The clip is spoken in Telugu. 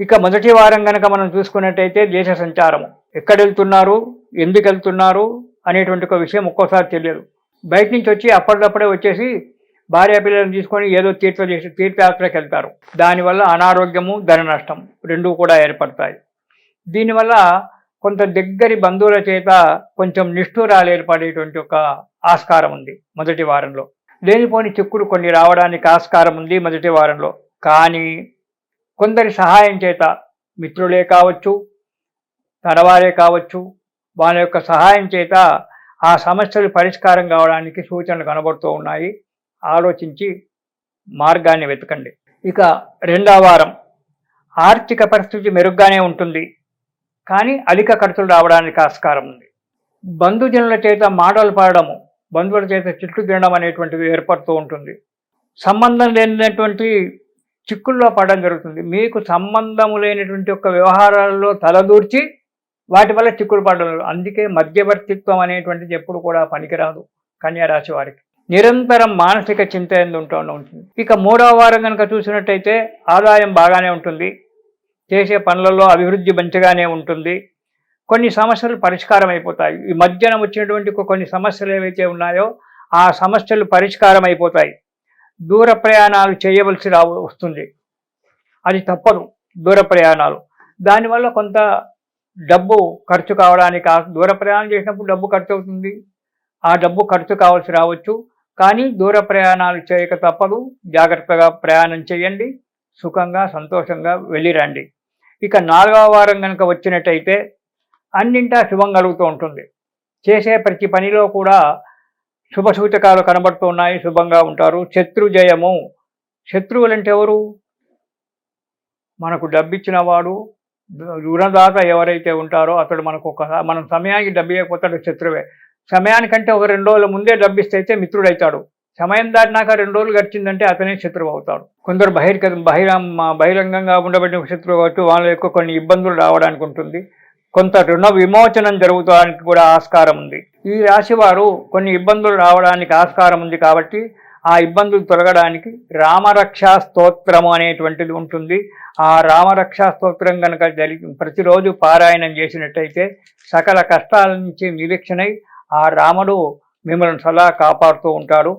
ఇక మొదటి వారం కనుక మనం చూసుకున్నట్టయితే దేశ సంచారము. ఎక్కడ వెళ్తున్నారు ఎందుకు వెళ్తున్నారు అనేటువంటి ఒక విషయం ఒక్కోసారి తెలియదు. బయట నుంచి వచ్చి అప్పటికప్పుడే వచ్చేసి భార్య పిల్లలను తీసుకొని ఏదో తీర్థ చేసి తీర్థయాత్రకు వెళ్తారు. దానివల్ల అనారోగ్యము ధన నష్టం రెండూ కూడా ఏర్పడతాయి. దీనివల్ల కొంత దగ్గరి బంధువుల చేత కొంచెం నిష్ఠూరాలు ఏర్పడేటువంటి ఒక ఆస్కారం ఉంది మొదటి వారంలో. లేనిపోని చిక్కులు కొన్ని రావడానికి ఆస్కారం ఉంది మొదటి వారంలో. కానీ కొందరి సహాయం చేత మిత్రులే కావచ్చు తరవారే కావచ్చు వాళ్ళ యొక్క సహాయం చేత ఆ సమస్యలు పరిష్కారం కావడానికి సూచనలు కనబడుతూ ఉన్నాయి. ఆలోచించి మార్గాన్ని వెతకండి. ఇక రెండవ వారం. ఆర్థిక పరిస్థితి మెరుగ్గానే ఉంటుంది. కానీ అధిక ఖర్చులు రావడానికి ఆస్కారం ఉంది. బంధుజనుల చేత మాటలు పాడడము బంధువుల చేత చిట్లు తినడం అనేటువంటిది ఏర్పడుతూ ఉంటుంది. సంబంధం లేనటువంటి చిక్కుల్లో పడడం జరుగుతుంది. మీకు సంబంధము లేనటువంటి ఒక వ్యవహారాల్లో తలదూర్చి వాటి వల్ల చిక్కులు పడడం అందుకే మధ్యవర్తిత్వం అనేటువంటిది ఎప్పుడు కూడా పనికిరాదు కన్యారాశి వారికి. నిరంతరం మానసిక చింత ఎందు ఉంటుంది. ఇక మూడవ వారం కనుక చూసినట్టయితే ఆదాయం బాగానే ఉంటుంది. చేసే పనులలో అభివృద్ధి మంచిగానే ఉంటుంది. కొన్ని సమస్యలు పరిష్కారం అయిపోతాయి. ఈ మధ్యన వచ్చినటువంటి కొన్ని సమస్యలు ఏవైతే ఉన్నాయో ఆ సమస్యలు పరిష్కారం అయిపోతాయి. దూర ప్రయాణాలు చేయవలసి రా వస్తుంది. అది తప్పదు దూర ప్రయాణాలు. దానివల్ల కొంత డబ్బు ఖర్చు కావడానికి దూర ప్రయాణం చేసినప్పుడు డబ్బు ఖర్చు అవుతుంది ఆ డబ్బు ఖర్చు కావాల్సి రావచ్చు. కానీ దూర ప్రయాణాలు చేయక తప్పదు. జాగ్రత్తగా ప్రయాణం చేయండి. సుఖంగా సంతోషంగా వెళ్ళిరండి. ఇక నాలుగవ వారం కనుక వచ్చినట్టయితే అన్నింటా శుభం కలుగుతూ ఉంటుంది. చేసే ప్రతి పనిలో కూడా శుభ సూచకాలు కనబడుతూ ఉన్నాయి శుభంగా ఉంటారు. శత్రు జయము. శత్రువులంటే ఎవరు? మనకు డబ్బిచ్చిన వాడు రుణదాత ఎవరైతే ఉంటారో అతడు మనకు ఒక మనం సమయానికి డబ్బు ఇవ్వకపోతే శత్రువే. సమయానికంటే ఒక రెండు రోజుల ముందే డబ్బిస్తే అయితే మిత్రుడైతాడు. సమయం దాటినాక రెండు రోజులు గడిచిందంటే అతనే శత్రువు అవుతాడు. కొందరు బహిర్గ బహిరంగ బహిరంగంగా ఉండబడిన శత్రువు కాబట్టి వాళ్ళ యొక్క కొన్ని ఇబ్బందులు రావడానికి ఉంటుంది కొంత రుణ విమోచనం జరుగుతానికి కూడా ఆస్కారం ఉంది. ఈ రాశివారు కొన్ని ఇబ్బందులు రావడానికి ఆస్కారం ఉంది కాబట్టి ఆ ఇబ్బందులు తొలగడానికి రామరక్షా స్తోత్రము అనేటువంటిది ఉంటుంది. ఆ రామరక్షా స్తోత్రం కనుక జరిగి ప్రతిరోజు పారాయణం చేసినట్టయితే సకల కష్టాల నుంచి నిరీక్షణై ఆ రాముడు మిమ్మల్ని సదా కాపాడుతూ ఉంటాడు.